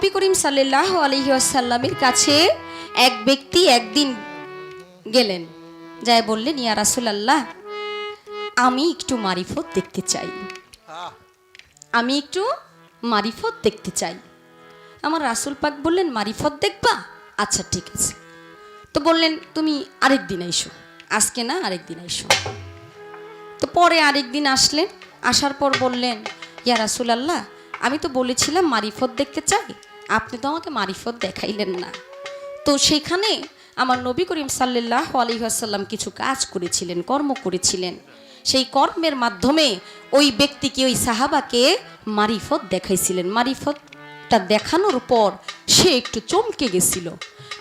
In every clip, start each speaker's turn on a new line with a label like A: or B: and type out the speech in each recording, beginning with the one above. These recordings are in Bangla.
A: নবী করিম সাল্লাহ আলহিহাসাল্লামের কাছে এক ব্যক্তি একদিন গেলেন। যায় বললেন, ইয়া রাসুলাল্লাহ, আমি একটু মারিফত দেখতে চাই। আমি একটু মারিফত দেখতে চাই। আমার রাসুল পাক বললেন, মারিফত দেখবা? আচ্ছা ঠিক আছে। তো বললেন, তুমি আরেক দিন এসো আজকে না, আরেক দিন এসো তো পরে আরেক দিন আসলেন। আসার পর বললেন, ইয়া রাসুলাল্লাহ, আমি তো বলেছিলাম মারিফত দেখতে চাই। আপনি তো আমাকে মারিফত দেখাইলেন না। তো সেখানে আমার নবী করিম সাল্লাহ আলহিহাসাল্লাম কিছু কাজ করেছিলেন, কর্ম করেছিলেন। সেই কর্মের মাধ্যমে ওই ব্যক্তিকে, ওই সাহাবাকে মারিফত দেখাইছিলেন। মারিফতটা দেখানোর পর সে একটু চমকে গেছিল।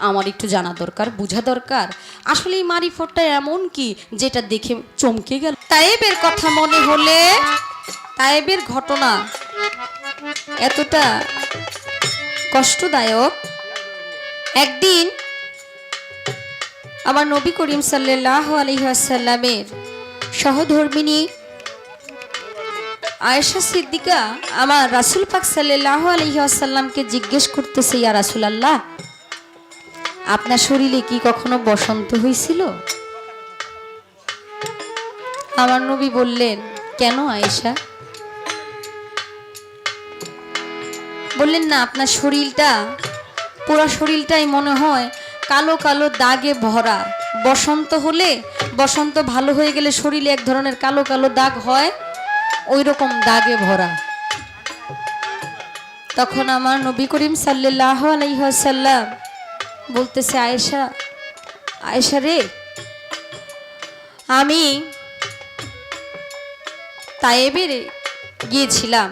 A: আমার একটু জানা দরকার, বোঝা দরকার। আসলে এই মারিফতটা এমন কি, যেটা দেখে চমকে গেল। তাইবের কথা মনে হলে তাইবের ঘটনা এতটা কষ্টদায়ক। একদিন আমার নবী করিম সাল্লাহ আলহিহাসাল্লামের সহধর্মিনী আয়েশা সিদ্দিকা আমার রাসুল পাক সাল্লাহ আলহিহাসাল্লামকে জিজ্ঞেস করতেছে, ইয়া রাসুল আল্লাহ আপনার শরীরে কি কখনো বসন্ত হয়েছিল আমার নবী বললেন, কেন আয়েশা? বললেন, না, আপনার শরীরটা, পুরো শরীরটাই মনে হয় কালো কালো দাগে ভরা। বসন্ত হলে বসন্ত ভালো হয়ে গেলে শরীরে এক ধরনের কালো কালো দাগ হয় ওই রকম দাগে ভরা। তখন আমার নবী করিম সাল্লাহ আলাইসাল্লাম বলতেছে, আয়েশা আয়েশা রে, আমি তায়েবের গিয়েছিলাম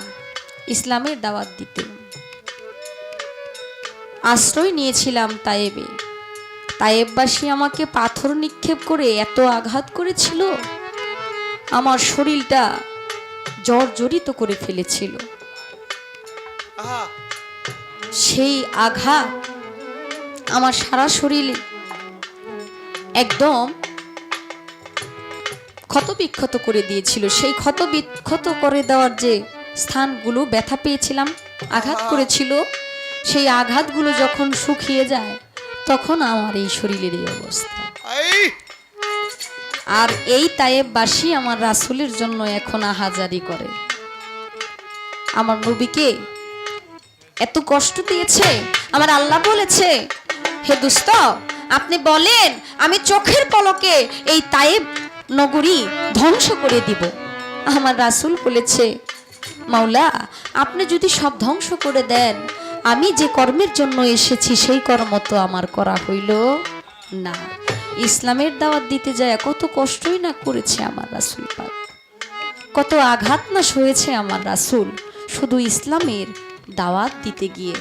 A: ইসলামের দাওয়াত দিতে। আশ্রয় নিয়েছিলাম তায়েবে। তায়েববাসী আমাকে পাথর নিক্ষেপ করে এত আঘাত করেছিল আমার শরীরটা জর্জরিত করে ফেলেছিল। সেই আঘাত আমার সারা শরীরে একদম ক্ষতবিক্ষত করে দিয়েছিল। সেই ক্ষতবিক্ষত করে দেওয়ার যে স্থানগুলো ব্যথা পেয়েছিলাম আঘাত করেছিল সেই আঘাতগুলো যখন শুকিয়ে যায় তখন আমার এই শরীরের এই অবস্থা। আর এই তায়েববাসী আমার রাসুলের জন্য এখন আহাজারি করে। আমার নবীকে এত কষ্ট দিয়েছে আমার আল্লাহ বলেছে হে দুস্ত আপনি বলেন আমি চোখের পলকে এই তায়েব নগরী ধ্বংস করে দিব। আমার রাসুল বলেছে মাওলা আপনি যদি সব ধ্বংস করে দেন আমি যে কর্মের জন্য এসেছি, সেই কর্ম তো আমার করা হইল না। ইসলামের দাওয়াত দিতে যায় কত কষ্টই না করেছে আমার রাসুল পাক। কত আঘাত না সয়েছে আমার রাসুল। শুধু ইসলামের দাওয়াত দিতে গিয়ে